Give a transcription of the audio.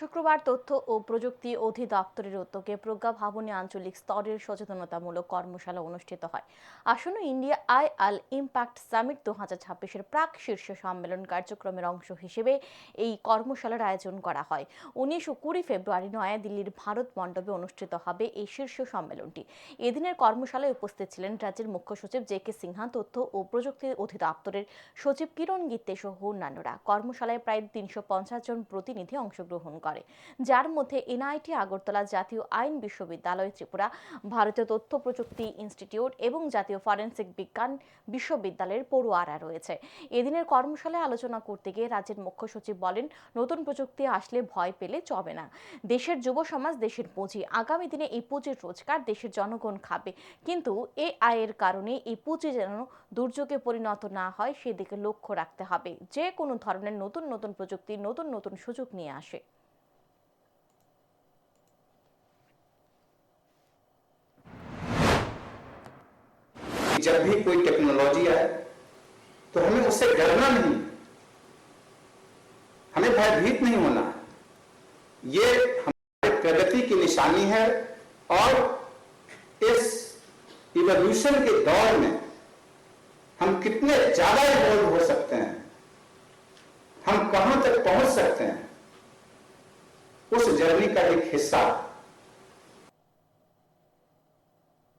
শুক্রবার তথ্য ও প্রযুক্তি অধিদপ্তরের উদ্যোগে প্রজ্ঞা ভবনে আঞ্চলিক স্তরের সচেতনতামূলক কর্মশালা অনুষ্ঠিত হয়। আসন্ন India AI impact summit দু হাজার ছাব্বিশের প্রাক শীর্ষ সম্মেলন কার্যক্রমের অংশ হিসেবে এই কর্মশালার আয়োজন করা হয়। উনিশ ও কুড়ি ফেব্রুয়ারি নয়াদিল্লির ভারত মণ্ডপে অনুষ্ঠিত হবে এই শীর্ষ সম্মেলনটি। এদিনের কর্মশালায় উপস্থিত ছিলেন রাজ্যের মুখ্য সচিব জে কে সিনহা, তথ্য ও প্রযুক্তি অধিদপ্তরের সচিব কিরণ গিত্তে সহ অন্যান্যরা। কর্মশালায় প্রায় তিনশো পঞ্চাশ জন প্রতিনিধি অংশগ্রহণ করে যার মধ্যে এনআইটি আগরতলা জাতীয় আইন বিশ্ববিদ্যালয়, ত্রিপুরা, ভারতীয় তথ্য প্রযুক্তি ইনস্টিটিউট এবং জাতীয় ফরেন্সিক বিজ্ঞান বিশ্ববিদ্যালয়ের পড়ুয়ারা রয়েছে। এদিনের কর্মশালায় আলোচনা করতে গিয়ে রাজ্যের মুখ্য সচিব বলেন, নতুন প্রযুক্তি আসলে ভয় পেলে চবে না। দেশের যুব সমাজ দেশের পুঁজি। আগামী দিনে এই পুঁজির রোজগার দেশের জনগণ খাবে। কিন্তু এ আয়ের কারণে এই পুঁজি যেন দুর্যোগে পরিণত না হয়, সেদিকে লক্ষ্য রাখতে হবে। যে কোনো ধরনের নতুন নতুন প্রযুক্তি, নতুন নতুন সুযোগ নিয়ে আসে। जब भी कोई टेक्नोलॉजी आए तो हमें उससे डरना नहीं। हमें भयभीत नहीं होना। है ये हमारे प्रगति की निशानी है और इस इवोल्यूशन के दौर में हम कितने ज़्यादा इवॉल्व हो सकते हैं। हम कहाँ तक पहुँच सकते हैं? उस जर्नी का एक हिस्सा